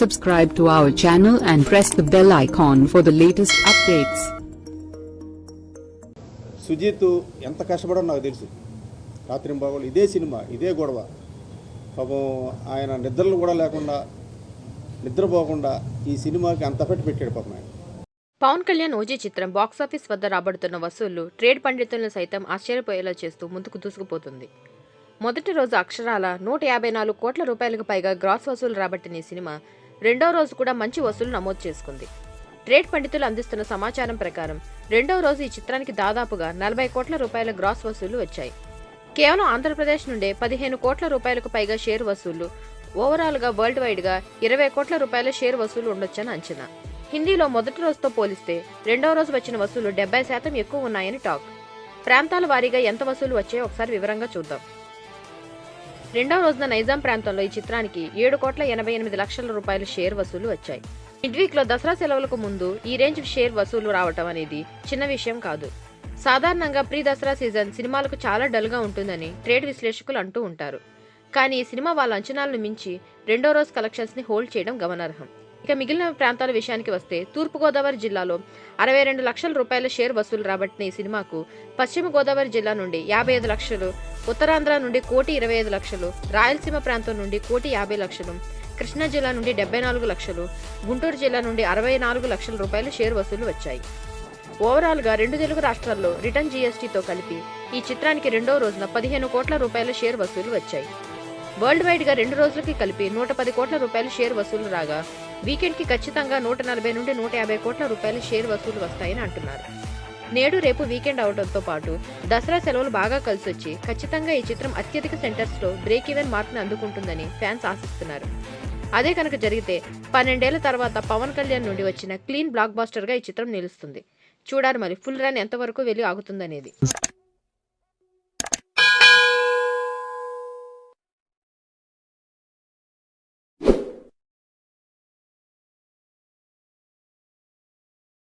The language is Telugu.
Subscribe to our channel and press the bell icon for the latest updates. Sujeeth ఎంత కష్టపడో నాకు తెలుసు. రాత్రి బాగోలు ఇదే సినిమా ఇదే గొడవ. పాపం ఆయన నిద్రలు కూడా లేకుండా నిద్రపోకుండా ఈ సినిమాకి అంత పెట్టి పెట్టాడు పాపం ఆయన. పవన్ కళ్యాణ్ ఓజీ చిత్రం బాక్సాఫీస్ వద్ద రాబడుతున్న వసూళ్ళు ట్రేడ్ పండితులను సైతం ఆశ్చర్యపోయేలా చేస్తూ ముందుకు దూసుకుపోతుంది. మొదటి రోజు అక్షరాల నూట యాభై నాలుగు కోట్ల రూపాయలకు పైగా గ్రాస్ వసూలు రాబట్టిన ఈ సినిమా రెండో రోజు కూడా మంచి వసూలు నమోదు చేసుకుంది. ట్రేడ్ పండితులు అందిస్తున్న సమాచారం ప్రకారం రెండవ రోజు ఈ చిత్రానికి దాదాపుగా నలభై కోట్ల రూపాయల గ్రాస్ వసూళ్ళు వచ్చాయి. కేవలం ఆంధ్రప్రదేశ్ నుండే పదిహేను కోట్ల రూపాయలకు పైగా షేర్ వసూళ్ళు ఓవరాల్గా వరల్డ్ వైడ్గా ఇరవై కోట్ల రూపాయల షేర్ వసూలు ఉండొచ్చని అంచనా. హిందీలో మొదటి రోజుతో పోలిస్తే రెండవ రోజు వచ్చిన వసూలు డెబ్బై శాతం ఎక్కువ ఉన్నాయని టాక్. ప్రాంతాల వారీగా ఎంత వసూలు వచ్చాయో ఒకసారి వివరంగా చూద్దాం. రెండవ రోజున నైజాం ప్రాంతంలో ఈ చిత్రానికి ఏడు కోట్ల ఎనభై ఎనిమిది లక్షల రూపాయల షేర్ వసూలు వచ్చాయి. మిడ్వీక్లో దసరా సెలవులకు ముందు ఈ రేంజ్ షేర్ వసూలు రావటం అనేది చిన్న విషయం కాదు. సాధారణంగా ప్రీ దసరా సీజన్ సినిమాలకు చాలా డల్గా ఉంటుందని ట్రేడ్ విశ్లేషకులు అంటూ ఉంటారు. కానీ ఈ సినిమా వాళ్ళ అంచనాలను మించి రెండో రోజు కలెక్షన్స్ని హోల్డ్ చేయడం గమనార్హం. ఇక మిగిలిన ప్రాంతాల విషయానికి వస్తే తూర్పుగోదావరి జిల్లాలో అరవై రెండు లక్షల రూపాయల షేర్ వసూలు రాబట్టిన ఈ సినిమాకు పశ్చిమ గోదావరి జిల్లా నుండి యాభై ఐదు లక్షలు ఉత్తరాంధ్ర నుండి కోటి ఇరవై ఐదు లక్షలు రాయలసీమ ప్రాంతం నుండి కోటి యాభై లక్షలు కృష్ణా జిల్లా నుండి డెబ్బై నాలుగు లక్షలు గుంటూరు జిల్లా నుండి అరవై నాలుగు లక్షల రూపాయల షేర్ వసూలు వచ్చాయి. ఓవరాల్గా రెండు తెలుగు రాష్ట్రాల్లో రిటర్న్ జీఎస్టీతో కలిపి ఈ చిత్రానికి రెండో రోజున పదిహేను కోట్ల రూపాయల షేర్ వసూలు వచ్చాయి. వరల్డ్ వైడ్గా రెండు రోజులకి కలిపి నూట పది కోట్ల రూపాయల షేర్ వసూలు రాగా వీకెండ్కి ఖచ్చితంగా నూట నలభై నుండి నూట యాభై కోట్ల రూపాయల షేర్ వసూలు వస్తాయని అంటున్నారు. నేడు రేపు వీకెండ్ అవడంతో పాటు దసరా సెలవులు బాగా కలిసొచ్చి ఖచ్చితంగా ఈ చిత్రం అత్యధిక సెంటర్స్లో బ్రేక్ ఈవెన్ మార్క్ని అందుకుంటుందని ఫ్యాన్స్ ఆశిస్తున్నారు. అదే కనుక జరిగితే పన్నెండేళ్ళ తర్వాత పవన్ కళ్యాణ్ నుండి వచ్చిన క్లీన్ బ్లాక్ బాస్టర్గా ఈ చిత్రం నిలుస్తుంది. చూడాలి మరి ఫుల్ రన్ ఎంతవరకు వెళ్ళి ఆగుతుందనేది.